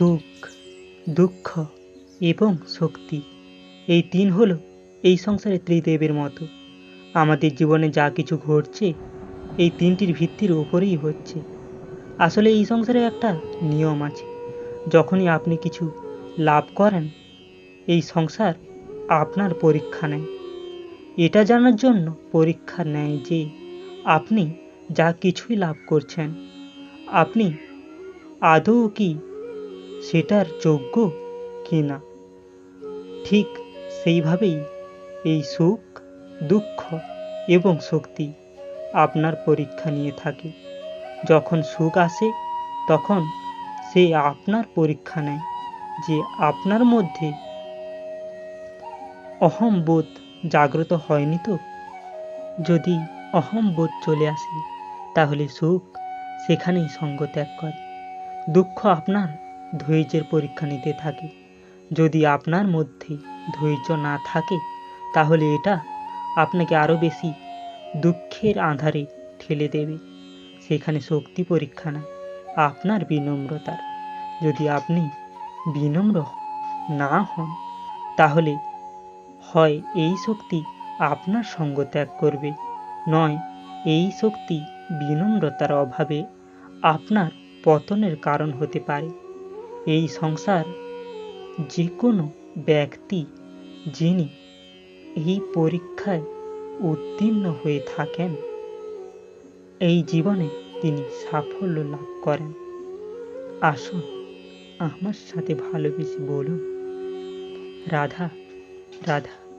সুখ, দুঃখ এবং শক্তি। এই তিন হলো এই সংসারে ত্রিদেবের মতো। আমাদের জীবনে যা কিছু ঘটছে, এই তিনটির ভিত্তির উপরেই হচ্ছে। আসলে এই সংসারে একটা নিয়ম আছে। যখনই আপনি কিছু লাভ করেন, এই সংসার আপনার পরীক্ষা নেয়। এটা জানার জন্য পরীক্ষা নেয় যে আপনি যা কিছুই লাভ করছেন, আপনি আদৌ কি সেটার যোগ্য কি না? ঠিক সেইভাবেই এই সুখ, দুঃখ এবং শক্তি আপনার পরীক্ষা নিয়ে থাকে। যখন সুখ আসে, তখন সে আপনার পরীক্ষা নেয় যে আপনার মধ্যে অহম বোধ জাগ্রত হয়নি তো? যদি অহম বোধ চলে আসে, তাহলে সুখ সেখানেই সঙ্গ ত্যাগ করে। দুঃখ আপনার ধৈর্যের পরীক্ষা নিতে থাকে। যদি আপনার মধ্যে ধৈর্য না থাকে, তাহলে এটা আপনাকে আরও বেশি দুঃখের আধারে ঠেলে দেবে। সেখানে শক্তি পরীক্ষা না, আপনার বিনম্রতার। যদি আপনি বিনম্র না হন, তাহলে হয় এই শক্তি আপনার সঙ্গ ত্যাগ করবে, নয় এই শক্তি বিনম্রতার অভাবে আপনার পতনের কারণ হতে পারে। এই সংসার যে কোনো ব্যক্তি, যিনি এই পরীক্ষায় উত্তীর্ণ হয়ে থাকেন, এই জীবনে তিনি সাফল্য লাভ করেন। আসুন আমার সাথে ভালোবেসে বলুন, রাধা রাধা।